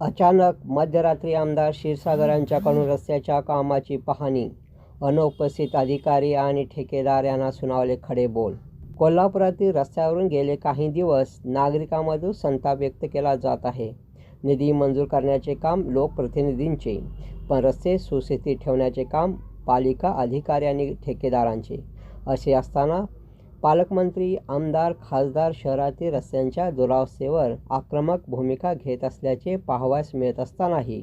अचानक मध्यरात्री आमदार क्षीरसागरांच्याकडून रस्त्याच्या कामाची पाहणी. अनुपस्थित अधिकारी आणि ठेकेदार यांना सुनावले खडे बोल. कोल्हापुरातील रस्त्यावरून गेले काही दिवस नागरिकांमधून संताप व्यक्त केला जात आहे. निधी मंजूर करण्याचे काम लोकप्रतिनिधींचे पण रस्ते सुस्थितीत ठेवण्याचे काम पालिका अधिकारी आणि ठेकेदारांचे. असे असताना पालकमंत्री आमदार खासदार शहरातील रस्त्यांच्या दुरावस्थेवर आक्रमक भूमिका घेत असल्याचे पाहावयास मिळत असतानाही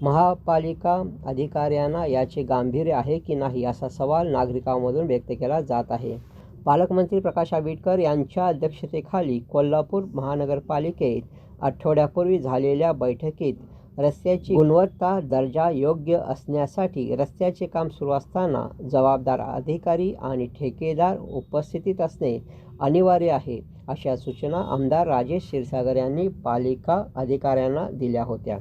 महापालिका अधिकाऱ्यांना याचे गांभीर्य आहे की नाही असा सवाल नागरिकांमधून व्यक्त केला जात आहे. पालकमंत्री प्रकाश आंबेडकर यांच्या अध्यक्षतेखाली कोल्हापूर महानगरपालिकेत आठवड्यापूर्वी झालेल्या बैठकीत रस्त्याची गुणवत्ता दर्जा योग्य असण्यासाठी रस्त्याचे काम सुरू असताना जबाबदार अधिकारी आणि ठेकेदार उपस्थितीत असणे अनिवार्य आहे अशा सूचना आमदार राजेश क्षीरसागर यांनी पालिका अधिकाऱ्यांना दिल्या होत्या.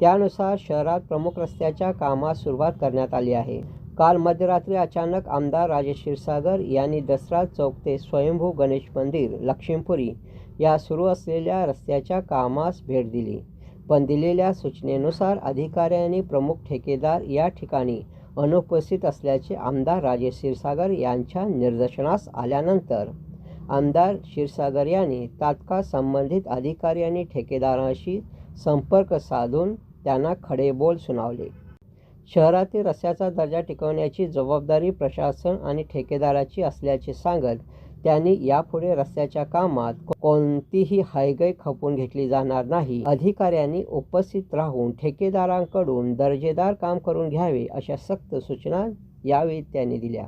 त्यानुसार शहरात प्रमुख रस्त्याच्या कामास सुरुवात करण्यात आली आहे. काल मध्यरात्री अचानक आमदार राजेश क्षीरसागर यांनी दसरा चौक ते स्वयंभू गणेश मंदिर लक्ष्मीपुरी या सुरू असलेल्या रस्त्याच्या कामास भेट दिली. पण दिलेल्या सूचनेनुसार अधिकाऱ्यांनी प्रमुख ठेकेदार या ठिकाणी अनुपस्थित असल्याचे आमदार राजेश क्षीरसागर यांच्या निदर्शनास आल्यानंतर आमदार क्षीरसागर यांनी तात्काळ संबंधित अधिकारी आणि ठेकेदारांशी संपर्क साधून त्यांना खडेबोल सुनावले. शहरातील रस्त्याचा दर्जा टिकवण्याची जबाबदारी प्रशासन आणि ठेकेदाराची असल्याचे सांगत त्यांनी यापुढे रस्त्याच्या कामात कोणतीही हायगय खपून घेतली जाणार नाही. अधिकाऱ्यांनी उपस्थित राहून ठेकेदारांकडून दर्जेदार काम करून घ्यावे अशा सक्त सूचना यावेळी त्यांनी दिल्या.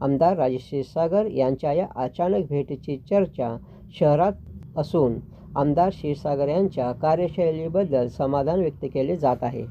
आमदार राजेश क्षीरसागर यांच्या या अचानक भेटीची चर्चा शहरात असून आमदार क्षीरसागर यांच्या कार्यशैलीबद्दल समाधान व्यक्त केले जात आहे.